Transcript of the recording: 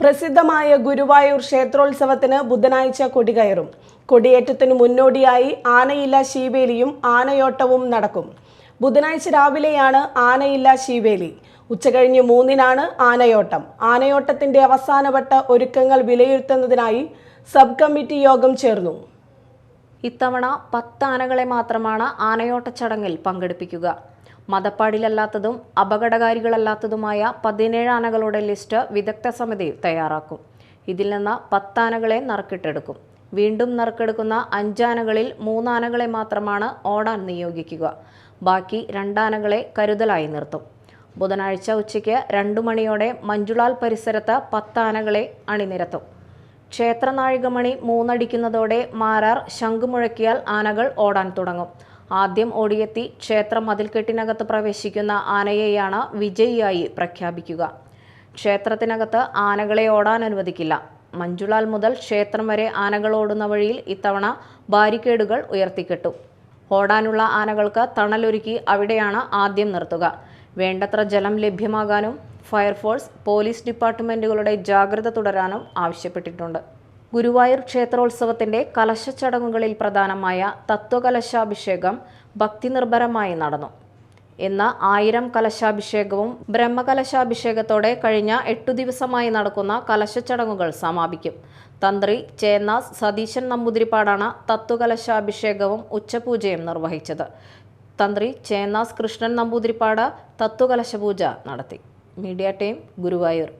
പ്രസിദ്ധമായ ഗുരുവായൂർ ക്ഷേത്രോത്സവത്തിന് ബുധനാഴ്ച കൊടികയറും. കൊടിയേറ്റത്തിനു മുന്നോടിയായി ആനയില്ല ശീവേലിയും ആനയോട്ടവും നടക്കും. ബുധനാഴ്ച രാവിലെയാണ് ആനയില്ല ശീവേലി. ഉച്ചകഴിഞ്ഞ് മൂന്നിനാണ് ആനയോട്ടം. ആനയോട്ടത്തിന്റെ അവസാനവട്ട ഒരുക്കങ്ങൾ വിലയിരുത്തുന്നതിനായി സബ് കമ്മിറ്റി യോഗം ചേർന്നു. ഇത്തവണ പത്ത് ആനകളെ മാത്രമാണ് ആനയോട്ട ചടങ്ങിൽ പങ്കെടുപ്പിക്കുക. മതപ്പാടിലല്ലാത്തതും അപകടകാരികളല്ലാത്തതുമായ പതിനേഴ് ആനകളുടെ ലിസ്റ്റ് വിദഗ്ധ സമിതി തയ്യാറാക്കും. ഇതിൽ നിന്ന് പത്താനകളെ നറുക്കിട്ടെടുക്കും. വീണ്ടും നറുക്കെടുക്കുന്ന അഞ്ചാനകളിൽ മൂന്നാനകളെ മാത്രമാണ് ഓടാൻ നിയോഗിക്കുക. ബാക്കി രണ്ടാനകളെ കരുതലായി നിർത്തും. ബുധനാഴ്ച ഉച്ചയ്ക്ക് രണ്ടു മണിയോടെ മഞ്ജുളാൽ പരിസരത്ത് പത്താനകളെ അണിനിരത്തും. ക്ഷേത്രനാഴികമണി മൂന്നടിക്കുന്നതോടെ മാരാർ ശംഖുമുഴക്കിയാൽ ആനകൾ ഓടാൻ തുടങ്ങും. ആദ്യം ഓടിയെത്തി ക്ഷേത്രം മതിൽക്കെട്ടിനകത്ത് പ്രവേശിക്കുന്ന ആനയെയാണ് വിജയിയായി പ്രഖ്യാപിക്കുക. ക്ഷേത്രത്തിനകത്ത് ആനകളെ ഓടാൻ അനുവദിക്കില്ല. മഞ്ജുളാൽ മുതൽ ക്ഷേത്രം വരെ ആനകൾ ഓടുന്ന വഴിയിൽ ഇത്തവണ ബാരിക്കേഡുകൾ ഉയർത്തിക്കെട്ടും. ഓടാനുള്ള ആനകൾക്ക് തണലൊരുക്കി അവിടെയാണ് ആദ്യം നിർത്തുക. വേണ്ടത്ര ജലം ലഭ്യമാകാനും ഫയർഫോഴ്സ് പോലീസ് ഡിപ്പാർട്ട്മെന്റുകളുടെ ജാഗ്രത തുടരാനും ആവശ്യപ്പെട്ടിട്ടുണ്ട്. ഗുരുവായൂർ ക്ഷേത്രോത്സവത്തിന്റെ കലശച്ചടങ്ങുകളിൽ പ്രധാനമായ തത്വകലശാഭിഷേകം ഭക്തിനിർഭരമായി നടന്നു. എന്ന ആയിരം കലശാഭിഷേകവും ബ്രഹ്മകലശാഭിഷേകത്തോടെ കഴിഞ്ഞ എട്ടു ദിവസമായി നടക്കുന്ന കലശച്ചടങ്ങുകൾ സമാപിക്കും. തന്ത്രി ചേന്നാസ് സതീശൻ നമ്പൂതിരിപ്പാടാണ് തത്വകലശാഭിഷേകവും ഉച്ചപൂജയും നിർവഹിച്ചത്. തന്ത്രി ചേന്നാസ് കൃഷ്ണൻ നമ്പൂതിരിപ്പാട് തത്വകലശപൂജ നടത്തി. Media team Guruvayur.